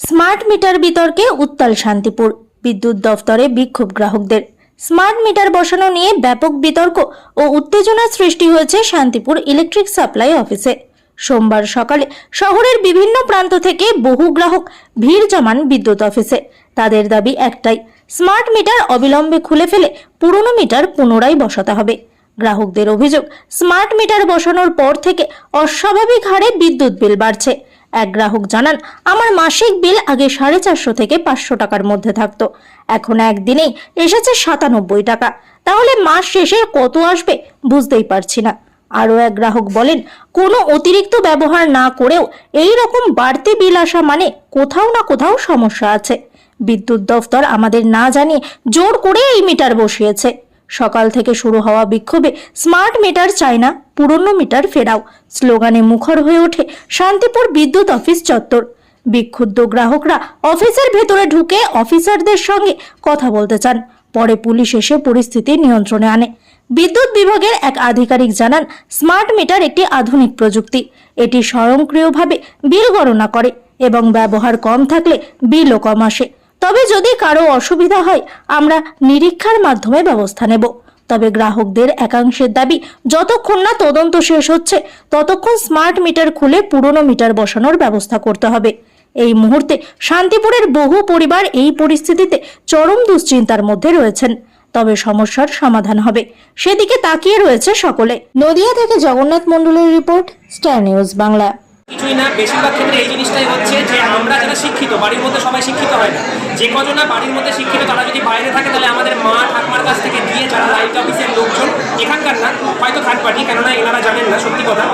Smart meter বিতর্কে উত্তাল শান্তিপুর। বিদ্যুৎ দফতরে বিক্ষোভ গ্রাহকদের। স্মার্ট মিটার বসানো নিয়ে ব্যাপক বিতর্ক ও উত্তেজনা সৃষ্টি হয়েছে শান্তিপুর ইলেকট্রিক সাপ্লাই অফিসে। সোমবার সকালে শহরের বিভিন্ন প্রান্ত থেকে বহু গ্রাহক ভিড় জমান বিদ্যুৎ অফিসে। তাদের দাবি একটাই, স্মার্ট মিটার অবিলম্বে খুলে ফেলে পুরনো মিটার পুনরায় বসাতে হবে। গ্রাহকদের অভিযোগ, স্মার্ট মিটার বসানোর পর থেকে অস্বাভাবিক হারে বিদ্যুৎ বিল বাড়ছে। এক গ্রাহক জানান, আমার মাসিক বিল আগে সাড়ে চারশো থেকে পাঁচশো টাকার মধ্যে থাকতো। এখন একদিনেই এসেছে সাতানব্বই টাকা। তাহলে মাস শেষে কত আসবে বুঝতেই পারছি না। আরও এক গ্রাহক বলেন, কোনো অতিরিক্ত ব্যবহার না করেও এই রকম বাড়তি বিল আসা মানে কোথাও না কোথাও সমস্যা আছে। বিদ্যুৎ দফতর আমাদের না জানিয়ে জোর করে এই মিটার বসিয়েছে। সকাল থেকে শুরু হওয়া বিক্ষোভে স্মার্ট মিটার চাই না পুরনো মিটার ফেরাও। স্লোগানে মুখর হয়ে ওঠে শান্তিপুর বিদ্যুৎ অফিস চত্বর। বিক্ষুব্ধ গ্রাহকরা অফিসের ভেতরে ঢুকে অফিসারদের সঙ্গে কথা বলতে চান। পরে পুলিশ এসে পরিস্থিতি নিয়ন্ত্রণে আনে। বিদ্যুৎ বিভাগের এক আধিকারিক জানান, স্মার্ট মিটার একটি আধুনিক প্রযুক্তি। এটি স্বয়ংক্রিয়ভাবে বিল গণনা করে এবং ব্যবহার কম থাকলে বিলও কম আসে। তবে যদি কারও অসুবিধা হয়, আমরা নিরীক্ষার মাধ্যমে ব্যবস্থা নেব। তবে গ্রাহকদের একাংশের দাবি, যতক্ষণ না তদন্ত শেষ হচ্ছে, ততক্ষণ স্মার্ট মিটার খুলে পুরনো মিটার বসানোর ব্যবস্থা করতে হবে। এই মুহূর্তে শান্তিপুরের বহু পরিবার এই পরিস্থিতিতে চরম দুশ্চিন্তার মধ্যে রয়েছেন। তবে সমস্যার সমাধান হবে। সেদিকে তাকিয়ে রয়েছে সকলে। নদিয়া থেকে জগন্নাথ মণ্ডলের রিপোর্ট, স্টার নিউজ বাংলা। কিছুই না, বেশিরভাগ ক্ষেত্রে এই জিনিসটাই হচ্ছে যে আমরা যারা শিক্ষিত, বাড়ির মধ্যে সবাই শিক্ষিত হয় না। যে কজনা বাড়ির মধ্যে শিক্ষিত, তারা যদি বাইরে থাকে, তাহলে আমাদের মা ঠাকুমার কাছ থেকে গিয়ে যারা লাইট অফিসের লোকজন, এখানকার না, হয়তো থার্ড পার্টি কেননা এনারা জানেন না, সত্যি কথা,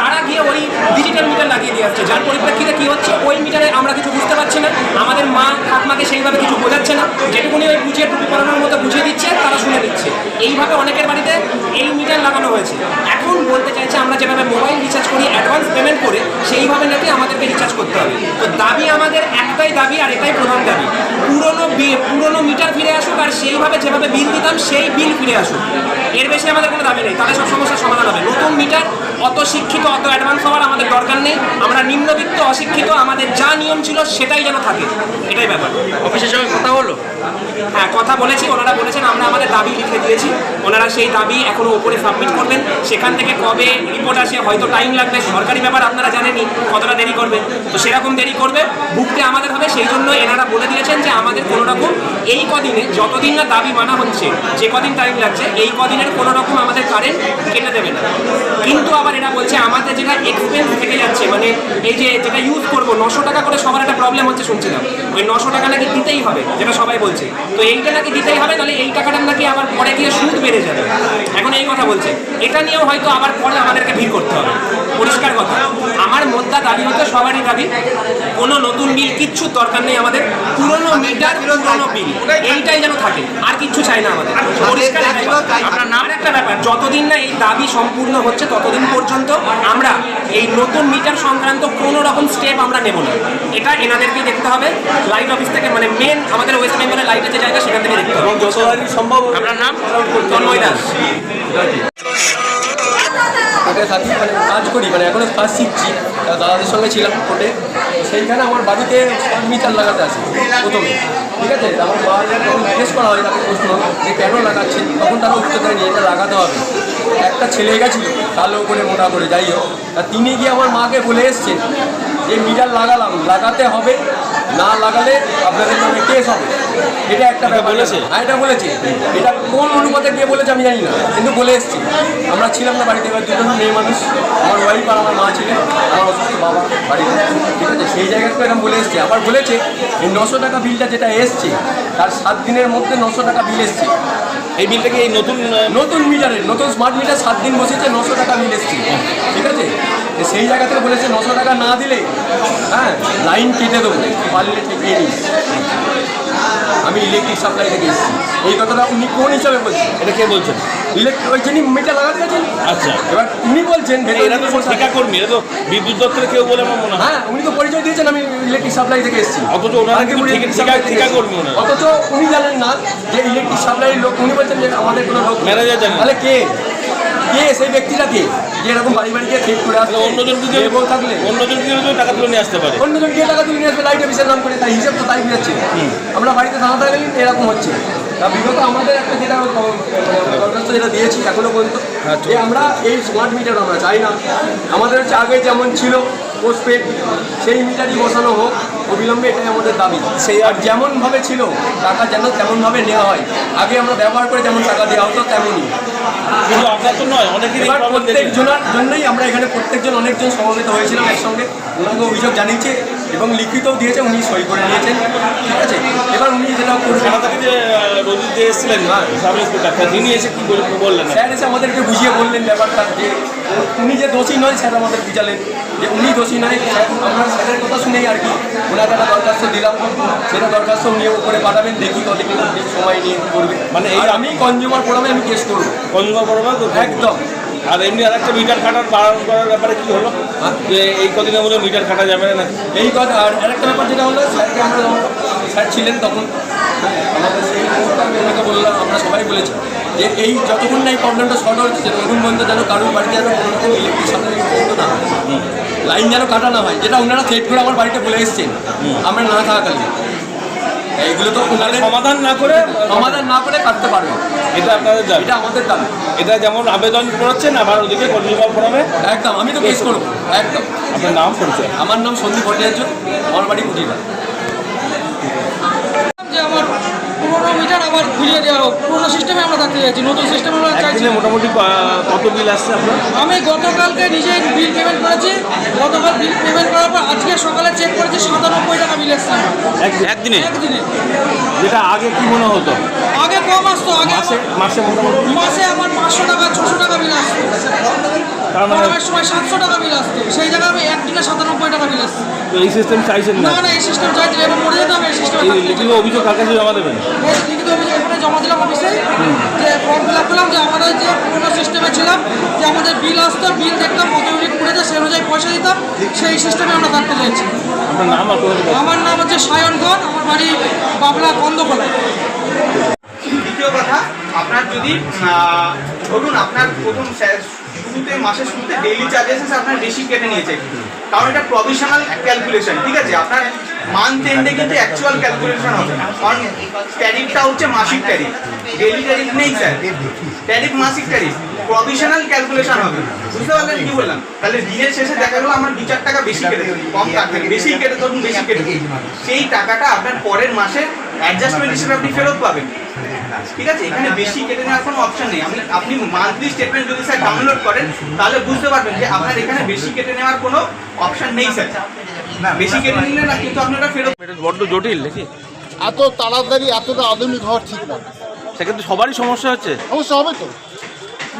তারা গিয়ে ওই ডিজিটাল মিটার লাগিয়ে দিয়ে আসছে। যার পরিপ্রেক্ষিতে কী হচ্ছে, ওই মিটারে আমরা কিছু বুঝতে পারছি না, আমাদের মা ঠাকুমাকে সেইভাবে কিছু বোঝাচ্ছে না, যেটুকুনি ওই বুঝিয়ে টুপি পড়ানোর মতো বুঝিয়ে দিচ্ছে, তারা শুনে দিচ্ছে এইভাবে অনেকের বাড়িতে এই মিটার লাগানো হয়েছে। এখন বলতে চাইছে, আমরা যেভাবে মোবাইল রিচার্জ করি অ্যাডভান্স পেমেন্ট করে সেইভাবে নাকি আমাদেরকে রিচার্জ করতে হবে। তো দাবি আমাদের একটাই দাবি আর এটাই প্রধান দাবি। পুরনো পুরনো মিটার ফিরে আসুক আর সেইভাবে যেভাবে বিল দিতাম সেই বিল ফিরে আসুক। এর বেশি আমাদের কোনো দাবি নেই। তাহলে সব সমস্যার সমাধান হবে। নতুন মিটার অত শিক্ষিত অত অ্যাডভান্স হওয়ার আমাদের দরকার নেই। আমরা নিম্নবিত্ত অশিক্ষিত আমাদের যা নিয়ম ছিল সেটাই যেন থাকে। এটাই ব্যাপার। অফিসের সঙ্গে কথা হলো হ্যাঁ কথা বলেছি ওনারা বলেছেন আমরা আমাদের দাবি লিখে দিয়েছি। ওনারা সেই দাবি এখনও ওপরে সাবমিট করবেন। সেখান থেকে কবে রিপোর্ট আসে হয়তো টাইম লাগবে। সরকারি ব্যাপার আপনারা জানেনই কতটা দেরি করবে। তো সেরকম দেরি করবে ভুগতে আমাদের হবে। সেই জন্য এনারা বলে দিয়েছেন যে আমাদের কোনো রকম এই কদিনে যতদিন না দাবি মানা হচ্ছে যে কদিন টাইম লাগছে এই কদিনের কোনো রকম আমাদের কারেন্ট কেটে দেবে না। কিন্তু আবার এরা বলছে আমাদের যেটা এক্সপেন্স থেকে যাচ্ছে মানে এই যে যেটা ইউজ করব নশো টাকা করে সবার একটা প্রবলেম হচ্ছে শুনছিলাম। ওই নশো টাকা নাকি দিতেই হবে যেটা সবাই বলছে। তো এইটা নাকি দিতেই হবে তাহলে এই টাকাটা নাকি আবার পরে গিয়ে সুদ বেড়ে যাবে। এখন এই কথা বলছে। এটা নিয়েও হয়তো আবার পরে আমাদেরকে ভিড় করতে হবে। পরিষ্কার কথা। আমার মোদ্দা দাবি হচ্ছে সবারই দাবি কোনো নতুন বিল কিচ্ছু দরকার নেই আমাদের। পুরনো মিটার পুরনো বিল এইটাই যেন থাকে। আর কিচ্ছু চাই না আমাদের। পরিষ্কার একটা ব্যাপার যতদিন না এই দাবি সম্পূর্ণ হচ্ছে ততদিন পর্যন্ত আমরা এই নতুন মিটার সংক্রান্ত কোনো রকম স্টেপ আমরা নেব না। এটা এনাদেরকে দেখতে হবে। লাইট অফিস থেকে মানে মেন আমাদের ওয়েস্ট বেঙ্গলের লাইটের যে জায়গা সেখান থেকে দেখতে হবে। সম্ভব আপনার নাম? তন্ময় দাস। কোর্টে থাকি মানে কাজ করি মানে এখনও কাজ শিখছি। দাদাদের সঙ্গে ছিলাম কোর্টে। সেইখানে আমার বাড়িতে মিটার লাগাতে আসে প্রথমে। ঠিক আছে? আমার মা যখন জিজ্ঞেস করা হয় তাকে প্রশ্ন যে কেন লাগাচ্ছেন? তখন তারা উত্তর দেয়নি এটা লাগাতে হবে। একটা ছেলে গেছিল কালো করে মোটা করে যাই হোক। তা তিনি গিয়ে আমার মাকে বলে এসছেন যে মিটার লাগালাম লাগাতে হবে না লাগালে আপনাদের নামে কেস হবে। এটা একটা ব্যাপার। বলেছে? হ্যাঁ এটা বলেছে। এটা কোন অনুপাতে গিয়ে বলেছে আমি জানি না কিন্তু বলে এসছি। আমরা ছিলাম না বাড়িতে এবার দুজন মেয়ে মানুষ আমার ওয়াইফ আর আমার মা ছিলেন আমার অসুস্থ বাবা বাড়িতে। ঠিক আছে সেই জায়গা থেকে এরকম বলে এসছে। আবার বলেছে এই নশো টাকা বিলটা যেটা এসছে তার সাত দিনের মধ্যে নশো টাকা বিল এসছে। এই বিলটাকে এই নতুন নতুন মিটারের, নতুন স্মার্ট মিটার সাত দিন বসেছে, নশো টাকা বিল এসছে। ঠিক আছে? সেই জায়গা থেকে বলেছে নশো টাকা না দিলে হ্যাঁ লাইন কেটে দেবো, পারলে নিস আমি ইলেকট্রিক সাপ্লাই থেকে এসেছি এই কথাটা উনি কোন হিসাবে বলছেন এটা কে বলছেন ইলেকট্রিক ওই যিনি মিটার লাগাতে গেছেন আচ্ছা এবার উনি বলছেন মানে এরা তো ঠিকা কর্মী এরা তো বিদ্যুৎ দপ্তরে কেউ বলে আমার মনে হয় হ্যাঁ উনি তো পরিচয় দিয়েছেন আমি ইলেকট্রিক সাপ্লাই থেকে এসেছি অথচ ওনারা কিন্তু ঠিকা-। কর্মী ওনারা। অথচ উনি জানেন না যে ইলেকট্রিক সাপ্লাইয়ের লোক উনি বলছেন যে আমাদের কোনো লোক। Manager জানেন। তাহলে কে কে সেই ব্যক্তিটা কে এরকম বাড়ি বাড়ি গিয়ে ঠিক করে আসলে তাহলে অন্যজনকে দিয়ে থাকলে? অন্যজনকে দিয়ে টাকা তুলে নিয়ে আসতে পারে। অন্যজন গিয়ে টাকা তুলে নিয়ে আসবে লাইট অফিসের নাম করে তাই হিসাব তো তাই বুঝাচ্ছে আমরা বাড়িতে থানা থাকলে এরকম হচ্ছে। তা বিগত আমাদের একটা যেটা দরখাস্ত যেটা দিয়েছি এখনও পর্যন্ত আচ্ছা। যে আমরা এই স্মার্ট মিটার আমরা চাই না। আমাদের হচ্ছে আগে যেমন ছিল পোস্টপেড সেই মিটারই বসানো হোক। অবিলম্বে এটাই আমাদের দাবি। সেই আর যেমনভাবে ছিল টাকা যেন তেমনভাবে নেওয়া হয়। আগে আমরা ব্যবহার করে যেমন টাকা দেওয়া হতো তেমনই। কিন্তু আপনার তো নয় অনেকেরই প্রত্যেক জনের জন্যই আমরা এখানে প্রত্যেকজন অনেকজন সমবেত হয়েছিলাম একসঙ্গে। ওনাকে অভিযোগ জানিয়েছে এবং লিখিতও দিয়েছে উনি সই করে নিয়েছেন। ঠিক আছে? এবার উনি যেটা দিয়ে এসেছিলেন সাব ইন্সপেক্টর তা তিনি এসে কি বলে- বললেন? স্যার এসে আমাদেরকে বুঝিয়ে বললেন ব্যাপারটা যে উনি যে দোষী নয় স্যার আমাদের বুঝালেন যে উনি দোষী নয় আমরা স্যারের কথা শুনেই আর কি ওনাকে একটা দরখাস্ত দিলাম। সেটা দরখাস্ত উনি করে পাঠাবেন দেখি কতদিন সময় নিয়ে করবে। মানে এই- আমি কনজিউমার ফোরামে আমি কেস করব। কনজিউমার তো একদম। আর এমনি আর একটা মিটার কাটার বারণ করার ব্যাপারে কি হলো? যে এই কদিনের মধ্যে মিটার কাটা যাবে না? এই কথা আর আরেকটা ব্যাপার যেটা হলো স্যারকে আমরা স্যার ছিলেন তখন আমাদের সেই বললাম আমরা সবাই বলেছি। যে এই যতক্ষণ না এই প্রবলেমটা সলভ হচ্ছে ততক্ষণ পর্যন্ত যেন কারোর বাড়িতে যেন কোনো রকম ইলেকট্রিক বন্ধ না হয়। লাইন যেন কাটা না হয় যেটা ওনারা সেট করে আমার বাড়িতে বলে এসছেন আমরা না থাকাকালীন। এইগুলো তো ওনাদের সমাধান না করে সমাধান না করে কাটতে পারবে। এটা আপনাদের দাবি। এটা আমাদের দাবি। এটা যেমন আবেদন করেছেন আবার ওদিকে কনজিউমার ফোরামে একদম আমি তো কেস করব। একদম। আপনার নাম পরিচয়? আমার নাম সন্দীপ ভট্টাচার্য আমার বাড়ি কুটিরা আমার পুরোনো মিটার আবার ঘুরিয়ে দেওয়া হোক। পুরোনো সিস্টেমে আমরা থাকতে চাইছি নতুন সিস্টেম আমরা চাইছি। মোটামুটি কত বিল আসছে আপনার? আমি গতকালকে নিজেই বিল পেমেন্ট করেছি। গতকাল বিল পেমেন্ট করার পর আজকে সকালে চেক করেছি সাতানব্বই টাকা বিল আমার। একদিনে? একদিনে? যেটা আগে কি মনে হতো? আগে কম আসতো আগে মাসে মাসে আমার পাঁচশো টাকা ছশো টাকা বিল আসতো তার মানে গরমের সময় সাতশো টাকা বিল আসতো সেই জায়গায় আমি একদিনে সাতানব্বই টাকা বিল আসছে। তো এই সিস্টেম চাইছেন না? না না এই সিস্টেম চাইছি এটা মরে যেতে হবে এই সিস্টেমে এই লিখিত অভিযোগ কার কাছে জমা দেবেন? এই লিখিত অভিযোগ এখানে জমা দিলাম অফিসে যে ফর্ম ফিল আপ করলাম যে আমাদের যে পুরোনো সিস্টেমে ছিলাম যে আমাদের বিল আসতো বিল দেখতাম কত ইউনিট পড়েছে সেই অনুযায়ী পয়সা দিতাম সেই সিস্টেমে আমরা থাকতে চাইছি। আপনার নাম আমার নাম হচ্ছে সায়ন ঘর আমার বাড়ি বাবলা কন্দকলা দ্বিতীয় কথা আপনার যদি ধরুন আপনার প্রথম শুরুতে, মাসের শুরুতে ডেইলি চার্জেস আপনার বেশি কেটে নিয়েছে। কারণ এটা প্রভিশনাল ক্যালকুলেশন ঠিক আছে? আপনার মান্থ এন্ডে কিন্তু অ্যাকচুয়াল ক্যালকুলেশন হবে কারণ ট্যারিফটা হচ্ছে মাসিক ট্যারিফ ডেইলি ট্যারিফ নেই স্যার ট্যারিফ মাসিক ট্যারিফ প্রভিশনাল ক্যালকুলেশন হবে। বুঝতে পারলেন কি বললাম? তাহলে দিনের শেষে দেখা গেলো আমার দু চার টাকা বেশি কেটে কম থাকবে বেশি কেটে, ধরুন বেশি কেটে সেই টাকাটা আপনার পরের মাসে অ্যাডজাস্টমেন্ট হিসেবে আপনি ফেরত পাবেন। ঠিক আছে? এখানে বেশি কেটে নেওয়ার কোনো অপশন নেই। আপনি আপনি মান্থলি স্টেটমেন্ট যদি স্যার ডাউনলোড করেন তাহলে বুঝতে পারবেন যে আপনার এখানে বেশি কেটে নেওয়ার কোনো অপশন নেই স্যার। না বেশি কেটে নিলে না কিন্তু আপনারা ফেরত এটা বড্ড জটিল নাকি? এত তাড়াতাড়ি এতটা আধুনিক হওয়ার ঠিক না। সেক্ষেত্রে সবারই সমস্যা হচ্ছে। অবশ্য হবে তো?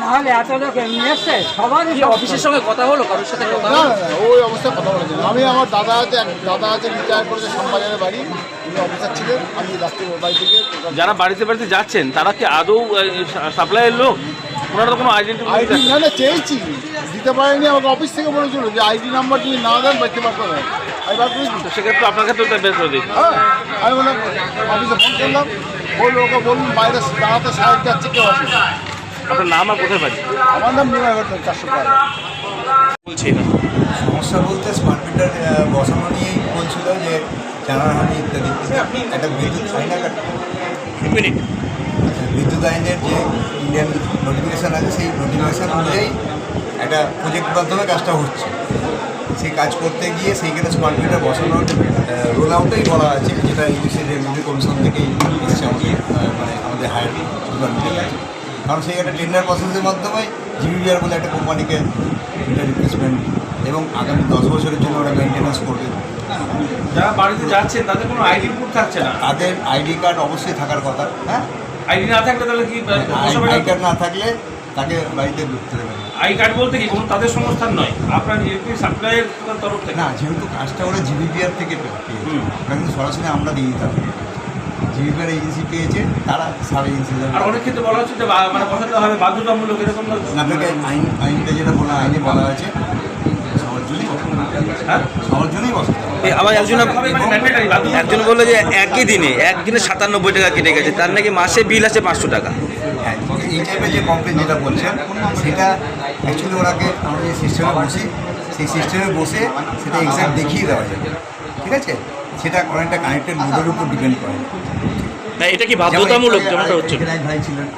নাহলে এত লোক এমনি এসছে সবারই অফিসের সঙ্গে কথা হলো? কারোর সাথে কথা না না না, ওই অবস্থায় কথা বলেছি আমি আমার দাদা আছে দাদা আছে রিটায়ার করেছে শ্যামবাজারের বাড়ি। উনি অফিসার ছিলেন। আমি রাত্রি বাড়ি থেকে যারা বাড়িতে বাড়িতে যাচ্ছেন তারা কি আদৌ সাপ্লাইয়ের লোক? ওনারা তো কোনো আইডি আইডেন্টি না না চেয়েছি। দিতে পারেনি আমাকে অফিস থেকে বলেছিল যে আইডি নাম্বার যদি না দেন বাড়িতে করে দেন। আমি বার সেক্ষেত্রে আপনার ক্ষেত্রে তো বের করে হ্যাঁ আমি বললাম অফিসে ফোন করলাম। বলল ওকে বলুন বাইরে দাঁড়াতে সাহায্য যাচ্ছে কেউ আসে আপনার নাম আর কোথায় পাচ্ছি আমার নাম নিমাই ভট্ট চারশো পাড়া বলছি না। সমস্যা বলতে স্মার্ট মিটার বসানো নিয়েই বলছিল যে জানাহানি ইত্যাদি ইত্যাদি। একটা বিদ্যুৎ আইন মিনিট। বিদ্যুৎ আইনের যে ইন্ডিয়ান নোটিফিকেশান আছে সেই নোটিফিকেশান অনুযায়ী একটা প্রজেক্ট মাধ্যমে কাজটা হচ্ছে। সেই কাজ করতে গিয়ে সেইখানে স্মার্ট মিটার বসানোর রোল আউটেই বলা আছে যেটা ইউসি রেভিনিউ কমিশন থেকেই এসছে আমাদের মানে আমাদের হায়ার ডিপার্টমেন্টের কাছে। কারণ সেই একটা টেন্ডার প্রসেসের মাধ্যমে জিবিবিআর বলে একটা কোম্পানিকে রিপ্লেসমেন্ট এবং আগামী দশ বছরের জন্য ওরা মেনটেন্যান্স করবে। যারা বাড়িতে যাচ্ছেন তাদের কোনো আইডি প্রুফ থাকছে না? তাদের আইডি কার্ড অবশ্যই থাকার কথা হ্যাঁ? আইডি না থাকলে তাহলে কি আই কার্ড না থাকলে তাকে বাড়িতে ঢুকতে দেবে আই কার্ড বলতে কি কোনো তাদের সংস্থান নয়? আপনার ইলেকট্রিক সাপ্লাইয়ের তরফ থেকে। না যেহেতু কাজটা ওরা জিবিপিআর থেকে। ওরা কিন্তু সরাসরি আমরা দিয়ে দিতাম। জিবিপিআর এজেন্সি পেয়েছে তারা সাব এজেন্সি আর অনেক ক্ষেত্রে বলা হচ্ছে যে বা- মানে বসাতে হবে বাধ্যতামূলক এরকম না আপনাকে আইন আইনটা যেটা বলা আইনে বলা আছে সবার জন্যই বসাতে হবে। হ্যাঁ? সবার জন্যই বসাতে হবে। এ, আবার একজন একজন বলল যে একই দিনে একদিনে সাতানব্বই টাকা কেটে গেছে তার নাকি মাসে বিল আছে পাঁচশো টাকা। হ্যাঁ এই টাইপের যে কমপ্লেন যেটা বলছেন সেটা অ্যাকচুয়ালি ওনাকে আমরা যে সিস্টেমে বসি সেই সিস্টেমে বসে সেটা এক্সাক্ট দেখিয়ে দেওয়া যাবে। ঠিক আছে? সেটা অনেকটা কানেক্টেড মোডের উপর ডিপেন্ড করে। না এটা কি বাধ্যতামূলক যেমন যেমনটা হচ্ছে? ভাই ছিলেন।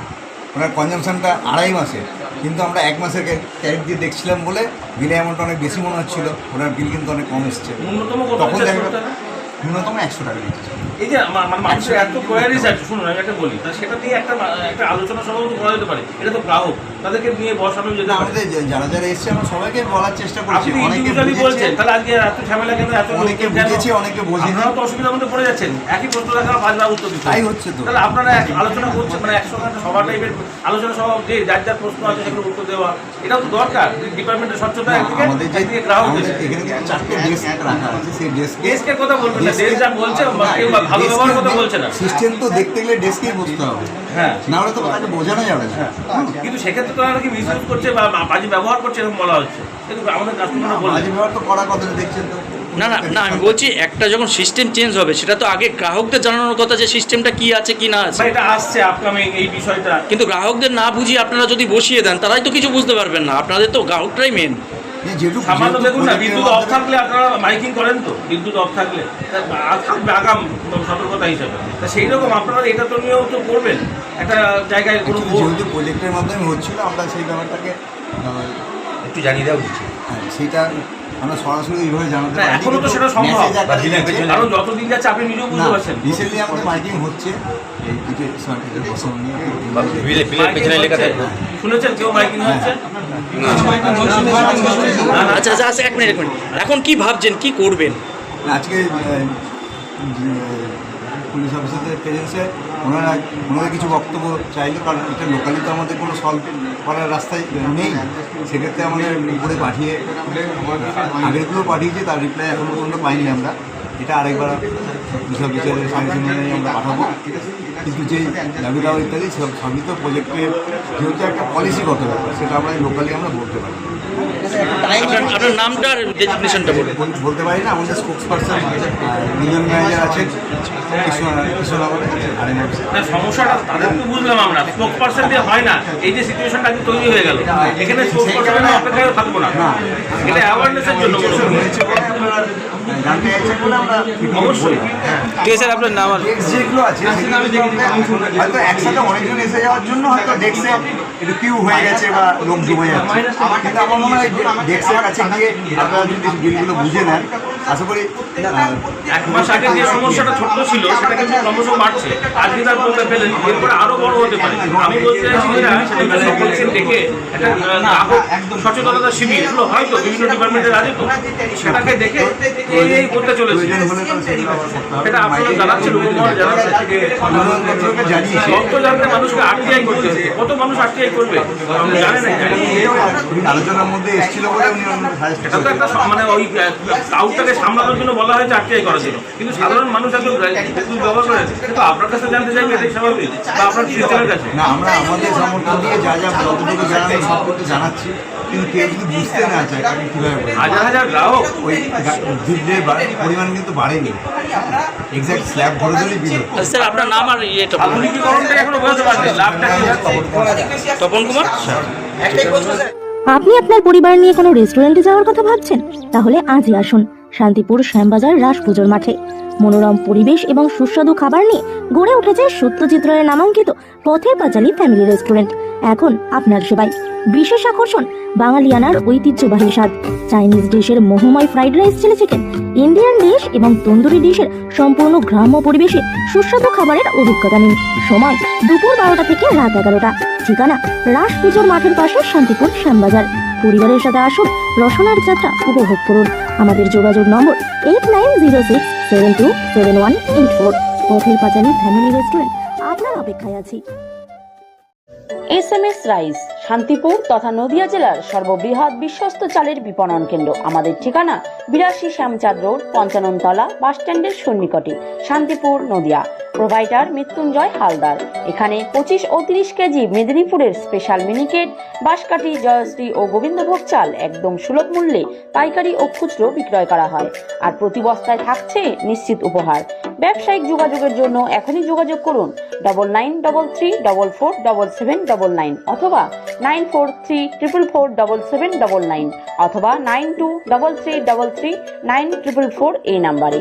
ওনার কনজামশনটা আড়াই মাসের। কিন্তু আমরা এক মাসের ক্যারেট দিয়ে দেখছিলাম বলে বিলে অ্যামাউন্ট অনেক বেশি মনে হচ্ছিল। ওনার বিল কিন্তু অনেক কম এসছে। ন্যূনতম তখন দেখা ন্যূনতম একশো টাকা দিচ্ছে এই যে মানে মানুষের এত কোয়ারিজ আছে শুনুন আমি একটা বলি তা সেটা নিয়ে একটা একটা আলোচনা সভা করা যেতে পারে এটা তো গ্রাহক তাদেরকে নিয়ে বসানো যেতে পারে যারা যারা এসছে আমরা সবাইকে বলার চেষ্টা করছি অনেকে ইন্ডিভিজুয়ালি বলছেন তাহলে আজকে এত ঝামেলা কেন এত অনেকে? বুঝেছে, অনেকে বোঝেনি। আপনারা তো অসুবিধার মধ্যে পড়ে যাচ্ছেন একই প্রশ্ন দেখা পাঁচবার উত্তর দিতে তাই হচ্ছে তো। তাহলে আপনারা আলোচনা করছেন মানে একসঙ্গে একটা সভা টাইপের আলোচনা সভা যে যার যার প্রশ্ন আছে সেগুলো উত্তর দেওয়া এটাও তো দরকার ডিপার্টমেন্টের স্বচ্ছতা একদিকে একদিকে গ্রাহক এখানে চারটে ডেস্ক রাখা আছে সেই ডেস্কে দেশকে কথা বলবেন না দেশ যা বলছে কেউ ভালো ব্যবহার কথা বলছে না। সিস্টেম তো দেখতে গেলে ডেস্কেই বসতে হবে। হ্যাঁ। না হলে তো তাকে বোঝানো যাবে না। কিন্তু সেক্ষেত্রে তো নাকি মিসইউজ করছে বা বাজে ব্যবহার করছে এরকম বলা হচ্ছে। কিন্তু আমাদের কাস্টমাররা বলছে বাজে ব্যবহার তো করার কথা দেখছেন তো। না না না আমি বলছি একটা যখন সিস্টেম চেঞ্জ হবে সেটা তো আগে গ্রাহকদের জানানোর কথা যে সিস্টেমটা কি আছে কি না আছে। এটা আসছে আপকামিং এই বিষয়টা। কিন্তু গ্রাহকদের না বুঝিয়ে আপনারা যদি বসিয়ে দেন তারাই তো কিছু বুঝতে পারবেন না। আপনাদের তো গ্রাহকটাই মেন যেটুকু সামান্য দেখুন না বিদ্যুৎ অফ থাকলে আপনারা মাইকিং করেন তো বিদ্যুৎ অফ থাকলে। থাকবে আগাম সতর্কতা হিসাবে। তা সেই রকম আপনারা এটা তো নিয়েও তো করবেন। একটা জায়গায় কোনো Actually যেহেতু প্রজেক্টের মাধ্যমে হচ্ছিল আমরা সেই ব্যাপারটাকে একটু জানিয়ে দেওয়া উচিত হ্যাঁ, সেটা আমরা সরাসরি ওইভাবে জানাতে পারি এখনও তো সেটা সম্ভব। কারণ যতদিন যাচ্ছে আপনি নিজেও বুঝতে পারছেন রিসেন্টলি আমাদের মাইকিং হচ্ছে বসানো নিয়ে। শুনেছেন কেউ মাইকিং হচ্ছে আচ্ছা আচ্ছা আচ্ছা এক মিনিট এখন কি ভাবছেন কি করবেন আজকে পুলিশ অফিসারদের প্রেজেন্সে ওনারা, ওনাদের কিছু বক্তব্য চাইলো, কারণ এটা লোকালি তো আমাদের কোনো সলভ করার রাস্তায় নেই। সেক্ষেত্রে আমাদের উপরে পাঠিয়ে, আগেরগুলো পাঠিয়েছে, তার রিপ্লাই এখনও পর্যন্ত পাইনি আমরা। এটা আরেকবার পুলিশ অফিসারের সাংশনে আমরা পাঠাবো। কিন্তু যে দাবি দাওয়া ইত্যাদি, সব সবই তো প্রজেক্টের যেহেতু একটা পলিসিগত ব্যাপার সেটা আমরা লোকালি আমরা বলতে পারি। আপনার আপনার নামটা আর ডেজিগনেশনটা বলুন বলতে পারি না আমাদের স্পোক্স পার্সন রিজন ম্যানেজার আছেন কৃষ্ণ কৃষ্ণ আমাদের আর এম না সমস্যাটা তাদের তো বুঝলাম আমরা। স্পোক পার্সন দিয়ে হয় না। এই যে সিচুয়েশনটা আজকে তৈরি হয়ে গেল। এখানে স্পোক পার্সনের অপেক্ষায় থাকব না। এটা অ্যাওয়ারনেসের জন্য। জানতে চাইছেন বলে আমরা অবশ্যই। ঠিক আছে আপনার নাম আর যেগুলো আছে হয়তো একসাথে অনেকজন এসে যাওয়ার জন্য হয়তো ডেস্কে একটু কিউ হয়ে গেছে বা লোক জমে যাচ্ছে। কিন্তু আমার মনে হয় ডেস্কের কাছে গিয়ে আপনারা যদি বিলগুলো বুঝে নেন আশা করি এক মাস আগে যে সমস্যাটা ছোট্ট ছিল সেটা কিন্তু ক্রমশ বাড়ছে। আজকে তার বলতে পেলেন এরপরে আরও বড় হতে পারে। আমি বলতে চাইছি যেটা সকলকে ডেকে একটা গ্রাহক সচেতনতা শিবির এগুলো হয়তো বিভিন্ন ডিপার্টমেন্টের আছে তো সেটাকে দেখে এই এই করতে চলেছে প্রয়োজন হলে তো সেগুলো আবার করতে হবে। এটা আপনারা জানাচ্ছেন উপমহল জানাচ্ছে অনুরোধপত্রকে জানিয়েছি। জানতে মানুষকে আরটিআই করতে হচ্ছে। কত মানুষ আরটিআই করবে? আপনি না আলোচনার মধ্যে এসেছিল বলে উনি এটা তো একটা মানে ওই ক্রাউডটাকে সামলানোর জন্য বলা হয়েছে আরটিআই করার জন্য। কিন্তু সাধারণ মানুষ বিদ্যুৎ ব্যবহার করে কিন্তু আপনার কাছে জানতে চাইবে এটাই স্বাভাবিক। বা আপনার কাছে। না আমরা আমাদের সামর্থ্য দিয়ে যা যা যতটুকু জানানো সব কিছু জানাচ্ছি। কিন্তু কেউ যদি বুঝতে না চায় তাকে কীভাবে? হাজার হাজার গ্রাহক। ওই বিলের পরিমাণ কিন্তু বাড়েনি। এক্সাক্ট স্ল্যাব ধরে ধরেই বিল স্যার আপনার নাম আর ইয়েটা আধুনিকীকরণটা এখনও বোঝাতে লাভটা তপন কুমার। আপনি আপনার পরিবার নিয়ে কোনো রেস্টুরেন্টে যাওয়ার কথা ভাবছেন? তাহলে আজই আসুন শান্তিপুর শ্যামবাজার রাস পুজোর মাঠে। মনোরম পরিবেশ এবং সুস্বাদু খাবার নিয়ে গড়ে উঠেছে সত্যজিৎ রায়ের নামাঙ্কিত পথের পাঁচালী ফ্যামিলি রেস্টুরেন্ট। এখন আপনার সেবায় বিশেষ আকর্ষণ, বাঙালিয়ানার ঐতিহ্যবাহী স্বাদ, চাইনিজ ডিশের মোহময় fried rice chilli chicken, Indian dish এবং তন্দুরি ডিশের সম্পূর্ণ গ্রাম্য পরিবেশে সুস্বাদু খাবারের অভিজ্ঞতা নিন। সময় দুপুর বারোটা থেকে রাত এগারোটা। ঠিকানা রাস পুজোর মাঠের পাশে শান্তিপুর শ্যামবাজার। পরিবারের সাথে আসুন, রসনার যাত্রা উপভোগ করুন। আমাদের যোগাযোগ নম্বর eight nine zero six seven two seven one eight four Pather Panchali family restaurant আপনার অপেক্ষায় আছি। S M S rice, Shantipur তথা নদিয়া জেলার সর্ববৃহৎ বিশ্বস্ত চালের বিপণন কেন্দ্র। আমাদের ঠিকানা বিরাশি শ্যামচাঁদ রোড, পঞ্চাননতলা বাস স্ট্যান্ডের সন্নিকটে, শান্তিপুর, নদিয়া। প্রোভাইডার মৃত্যুঞ্জয় হালদার। এখানে পঁচিশ ও তিরিশ কেজি মেদিনীপুরের স্পেশাল মিনিকেট, বাঁশকাঠি, জয়শ্রী ও গোবিন্দভোগ চাল একদম সুলভ মূল্যে পাইকারি ও খুচরো বিক্রয় করা হয় আর প্রতি বস্তায় থাকছে নিশ্চিত উপহার। ব্যবসায়িক যোগাযোগের জন্য এখনই যোগাযোগ করুন double nine double three double four double seven double nine অথবা nine four three triple four double seven double nine অথবা nine two double three double three nine triple four এই নাম্বারে।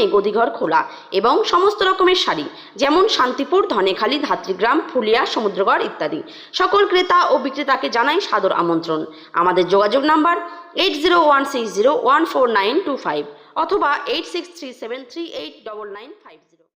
গদিঘর খোলা এবং সমস্ত রকমের শাড়ি, যেমন শান্তিপুর, ধনেখালী, ধাত্রীগ্রাম, ফুলিয়া, সমুদ্রগড় ইত্যাদি। সকল ক্রেতা ও বিক্রেতাকে জানাই সাদর আমন্ত্রণ। আমাদের যোগাযোগ number eight zero one six zero one four nine two five অথবা eight six three seven three eight double nine five zero